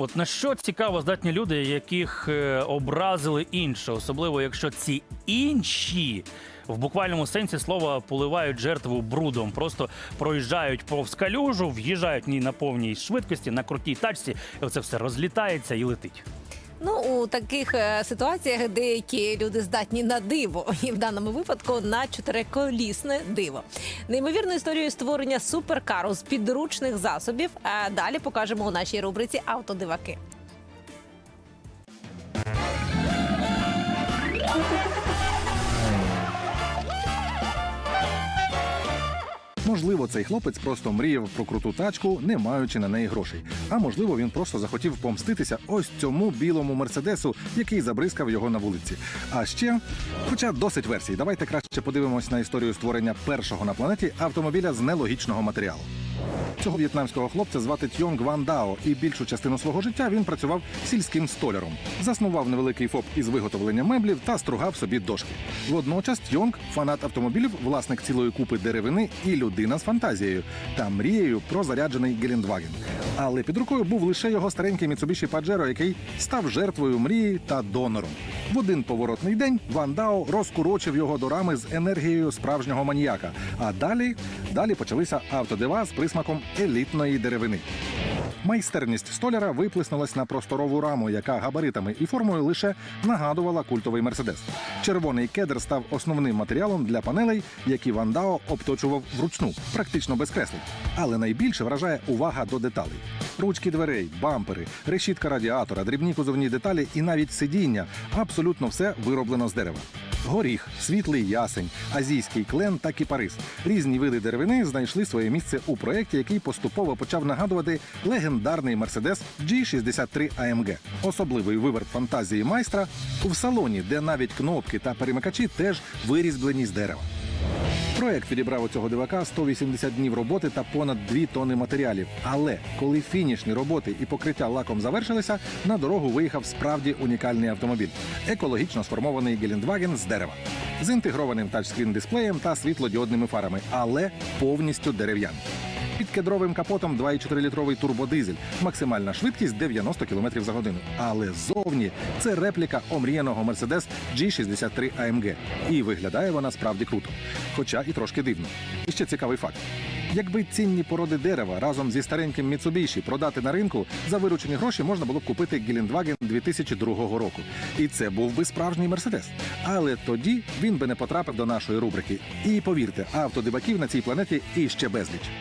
От на що цікаво здатні люди, яких е, образили інше, особливо якщо ці інші в буквальному сенсі слова поливають жертву брудом, просто проїжджають повз калюжу, в'їжджають в на повній швидкості, на крутій тачці, і Це все розлітається і летить. Ну у таких е, ситуаціях деякі люди здатні на диво, і в даному випадку на чотириколісне диво. Неймовірну історію створення суперкару з підручних засобів. А далі покажемо у нашій рубриці Автодиваки. Можливо, цей хлопець просто мріяв про круту тачку, не маючи на неї грошей. А можливо, він просто захотів помститися ось цьому білому мерседесу, який забризкав його на вулиці. А ще, хоча досить версій, давайте краще подивимось на історію створення першого на планеті автомобіля з нелогічного матеріалу. Цього в'єтнамського хлопця звати Тьонг Ван Дао, і більшу частину свого життя він працював сільським столяром. Заснував невеликий ФОП із виготовлення меблів та стругав собі дошки. Водночас Тьонг фанат автомобілів, власник цілої купи деревини і людина з фантазією та мрією про заряджений Гелендваген. Але під рукою був лише його старенький Mitsubishi Pajero, який став жертвою мрії та донором. В один поворотний день Ван Дао розкурочив його до рами з енергією справжнього маніяка. А далі, далі почалися автодива з присмаком елітної деревини. Майстерність столяра виплеснулась на просторову раму, яка габаритами і формою лише нагадувала культовий мерседес. Червоний кедр став основним матеріалом для панелей, які Ван Дао обточував вручну, практично без креслень. Але найбільше вражає увага до деталей: ручки дверей, бампери, решітка радіатора, дрібні кузовні деталі і навіть сидіння абсолютно все вироблено з дерева. Горіх, світлий ясень, азійський клен та кіпарис. Різні види деревини знайшли своє місце у проєкті, який поступово почав нагадувати легендарний Mercedes G63 AMG. Особливий виверт фантазії майстра в салоні, де навіть кнопки та перемикачі теж вирізблені з дерева. Проект відібрав у цього дивака 180 днів роботи та понад 2 тони матеріалів. Але коли фінішні роботи і покриття лаком завершилися, на дорогу виїхав справді унікальний автомобіль екологічно сформований Гелендваген з дерева з інтегрованим тачскрін дисплеєм та світлодіодними фарами, але повністю дерев'яний. Під кедровим капотом 2,4-літровий турбодизель, максимальна швидкість 90 км за годину. Але ззовні це репліка омріяного Mercedes G63 AMG. І виглядає вона справді круто, хоча і трошки дивно. І ще цікавий факт. Якби цінні породи дерева разом зі стареньким Mitsubishi продати на ринку, за виручені гроші можна було б купити Гелендваген 2002 року. І це був би справжній Мерседес. Але тоді він би не потрапив до нашої рубрики. І повірте, автодибаків на цій планеті іще безліч.